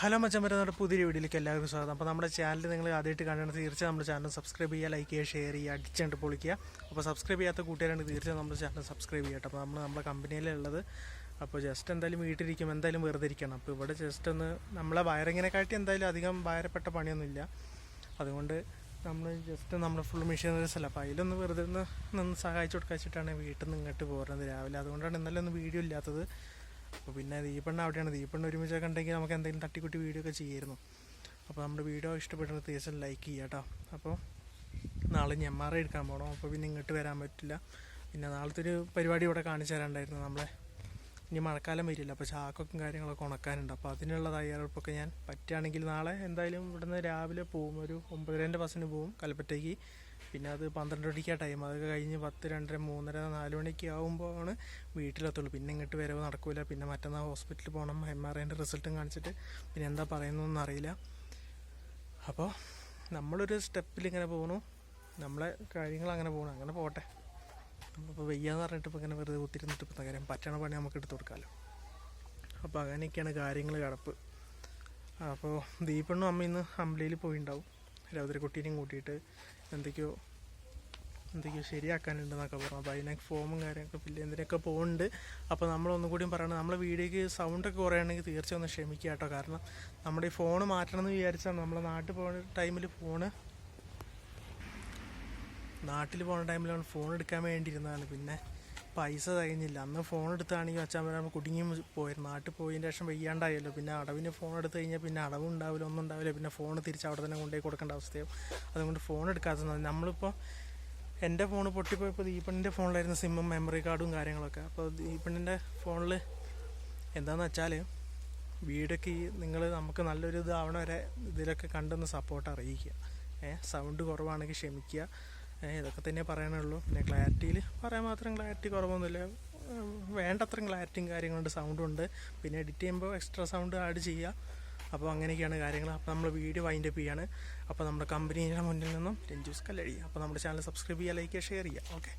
Hello മച്ചം നമ്മുടെ പുതിയ വീഡിയോയിലേക്ക് എല്ലാവർക്കും സ്വാഗതം. അപ്പോൾ നമ്മുടെ ചാനൽ നിങ്ങൾ ആദ്യമായിട്ട് കാണുന്നത് തീർച്ചയായും നമ്മുടെ ചാനൽ സബ്സ്ക്രൈബ് ചെയ്യുക ലൈക്ക് ചെയ്യുക ഷെയർ ചെയ്യുക അടിച്ചുകൊണ്ട് പൊളിക്കുക. അപ്പോൾ സബ്സ്ക്രൈബ് ചെയ്യാത്ത കൂട്ടുകാരാണ് തീർച്ചയായും നമ്മുടെ ചാനൽ സബ്സ്ക്രൈബ് ചെയ്യട്ടെ അപ്പോൾ നമ്മൾ നമ്മുടെ കമ്പനിയിലുള്ളത് അപ്പോൾ ജസ്റ്റ് എന്തായാലും വീട്ടിലിരിക്കും എന്തായാലും വെറുതെ ഇരിക്കണം. അപ്പോൾ ഇവിടെ ജസ്റ്റ് ഒന്ന് നമ്മളെ വയറിങ്ങിനെ കാട്ടി എന്തായാലും അധികം ഭാരപ്പെട്ട പണിയൊന്നുമില്ല. അതുകൊണ്ട് നമ്മൾ ജസ്റ്റ് നമ്മുടെ ഫുൾ മെഷീനറീസ് അല്ല അപ്പോൾ അതിലൊന്ന് വെറുതെ ഒന്ന് നിന്ന് സഹായിച്ചു കൊടുക്കാച്ചിട്ടാണ് വീട്ടിൽ നിന്ന് ഇങ്ങോട്ട് പോരുന്നത് രാവിലെ. അതുകൊണ്ടാണ് ഇന്നലെ ഒന്നും വീഡിയോ ഇല്ലാത്തത്. അപ്പോൾ പിന്നെ ദീപണ്ണ അവിടെയാണ്. ദീപണ്ണ ഒരുമിച്ചൊക്കെ കണ്ടെങ്കിൽ നമുക്ക് എന്തെങ്കിലും തട്ടിക്കുട്ടി വീഡിയോ ഒക്കെ ചെയ്യായിരുന്നു. അപ്പോൾ നമ്മുടെ വീഡിയോ ഇഷ്ടപ്പെട്ടത് തീർച്ചയായും ലൈക്ക് ചെയ്യുക കേട്ടോ അപ്പോൾ നാളെ ഞാൻ എം ആർ ഐ എടുക്കാൻ പോകണം അപ്പോൾ പിന്നെ ഇങ്ങോട്ട് വരാൻ പറ്റില്ല. പിന്നെ നാളത്തെ ഒരു പരിപാടി ഇവിടെ കാണിച്ചു തരാണ്ടായിരുന്നു നമ്മളെ. ഇനി മഴക്കാലം വരില്ല. അപ്പോൾ ചാക്കൊക്കെ കാര്യങ്ങളൊക്കെ ഉണക്കാനുണ്ട്. അപ്പോൾ അതിനുള്ള തയ്യാറെടുപ്പൊക്കെ ഞാൻ പറ്റുകയാണെങ്കിൽ നാളെ എന്തായാലും ഇവിടുന്ന് രാവിലെ പോവും ഒരു ഒമ്പതരേന്റെ ബസ്സിന് പോവും കൽപ്പറ്റയ്ക്ക്. പിന്നെ അത് പന്ത്രണ്ട് മണിക്കാ ടൈം അതൊക്കെ കഴിഞ്ഞ് പത്ത് രണ്ടര മൂന്നര നാല് മണിക്ക് ആകുമ്പോഴാണ് വീട്ടിലെത്തുള്ളൂ. പിന്നെ ഇങ്ങോട്ട് വരവ് നടക്കില്ല പിന്നെ മറ്റന്നാൾ ഹോസ്പിറ്റലിൽ പോകണം എം ആർ ഐന്റെ റിസൾട്ടും കാണിച്ചിട്ട് പിന്നെ എന്താ പറയുന്നതെന്ന് അറിയില്ല. അപ്പോൾ നമ്മളൊരു സ്റ്റെപ്പിൽ ഇങ്ങനെ പോകണു നമ്മളെ കാര്യങ്ങൾ അങ്ങനെ പോകണം അങ്ങനെ പോട്ടെ. നമ്മളിപ്പോൾ വെയ്യാന്ന് പറഞ്ഞിട്ട് ഇപ്പോൾ ഇങ്ങനെ വെറുതെ ഒത്തിരിന്നിട്ട് ഇപ്പം കാര്യം? പറ്റണ പണി നമുക്ക് എടുത്ത് കൊടുക്കാമല്ലോ അപ്പോൾ അങ്ങനെയൊക്കെയാണ് കാര്യങ്ങൾ കിടപ്പ്. അപ്പോൾ ദീപണ്ണും അമ്മ ഇന്ന് അമ്പലയിൽ പോയിണ്ടാവും. രൗദ്രക്കുട്ടീനെയും കൂട്ടിയിട്ട് എന്തൊക്കെയോ എന്തൊക്കെയോ ശരിയാക്കാനുണ്ടെന്നൊക്കെ പറഞ്ഞു. അപ്പോൾ അതിനൊക്കെ ഫോമും കാര്യമൊക്കെ ഫില്ല് എന്തിനൊക്കെ പോകുന്നുണ്ട് അപ്പോൾ നമ്മളൊന്നും കൂടിയും പറയണം നമ്മളെ വീഡിയോക്ക് സൗണ്ടൊക്കെ കുറയുകയാണെങ്കിൽ തീർച്ചയായും ഒന്ന് ക്ഷമിക്കുക കേട്ടോ. കാരണം നമ്മുടെ ഈ ഫോൺ മാറ്റണം എന്ന് വിചാരിച്ചാൽ നമ്മളെ നാട്ടിൽ പോകുന്ന ടൈമിൽ ഫോണ് നാട്ടിൽ പോകുന്ന ടൈമിലാണ് ഫോൺ എടുക്കാൻ വേണ്ടിയിരുന്നതാണ്. പിന്നെ പൈസ തികഞ്ഞില്ല അന്ന് ഫോൺ എടുത്താണെങ്കിൽ അച്ഛൻ പറയാൻ കുടുങ്ങി പോയിരുന്നു നാട്ടിൽ പോയതിന് ശേഷം വയ്യാണ്ടായല്ലോ. പിന്നെ അടവിന് ഫോൺ എടുത്തു കഴിഞ്ഞാൽ പിന്നെ അടവും ഉണ്ടാവില്ല ഒന്നും ഉണ്ടാവില്ല. പിന്നെ ഫോൺ തിരിച്ച് അവിടെ തന്നെ കൊണ്ടുപോയി കൊടുക്കേണ്ട അവസ്ഥയാവും. അതുകൊണ്ട് ഫോൺ എടുക്കാതെ നമ്മളിപ്പോൾ എന്റെ ഫോൺ പൊട്ടിപ്പോയപ്പോൾ ദീപണിന്റെ ഫോണിലായിരുന്നു സിമ്മും മെമ്മറി കാർഡും കാര്യങ്ങളൊക്കെ. അപ്പോൾ ദീപണിന്റെ ഫോണിൽ എന്താണെന്ന് വെച്ചാൽ വീടൊക്കെ ഈ നിങ്ങൾ നമുക്ക് നല്ലൊരു ഇതാവണ വരെ ഇതിലൊക്കെ കണ്ടൊന്ന് സപ്പോർട്ട് അറിയിക്കുക. ഏഹ് സൗണ്ട് കുറവാണെങ്കിൽ ക്ഷമിക്കുക. ഇതൊക്കെ തന്നെ പറയാനുള്ളൂ. പിന്നെ ക്ലാരിറ്റിയിൽ പറയാൻ മാത്രം ക്ലാരിറ്റി കുറവൊന്നുമില്ല. വേണ്ടത്രയും വേണ്ടത്ര ക്ലാരിറ്റിയും കാര്യങ്ങളുണ്ട് സൗണ്ടും ഉണ്ട് പിന്നെ എഡിറ്റ് ചെയ്യുമ്പോൾ എക്സ്ട്രാ സൗണ്ട് ആഡ് ചെയ്യുക. അപ്പോൾ അങ്ങനെയൊക്കെയാണ് കാര്യങ്ങൾ. അപ്പോൾ നമ്മൾ വീഡിയോ വൈൻഡ് അപ്പ് അപ്പോൾ നമ്മുടെ കമ്പനിയുടെ മുന്നിൽ നിന്നും രഞ്ജൂസ് കല്ലടി അപ്പോൾ നമ്മുടെ ചാനൽ സബ്സ്ക്രൈബ് ചെയ്യുക ലൈക്ക് ചെയ്യുക ഷെയർ ചെയ്യുക. ഓക്കെ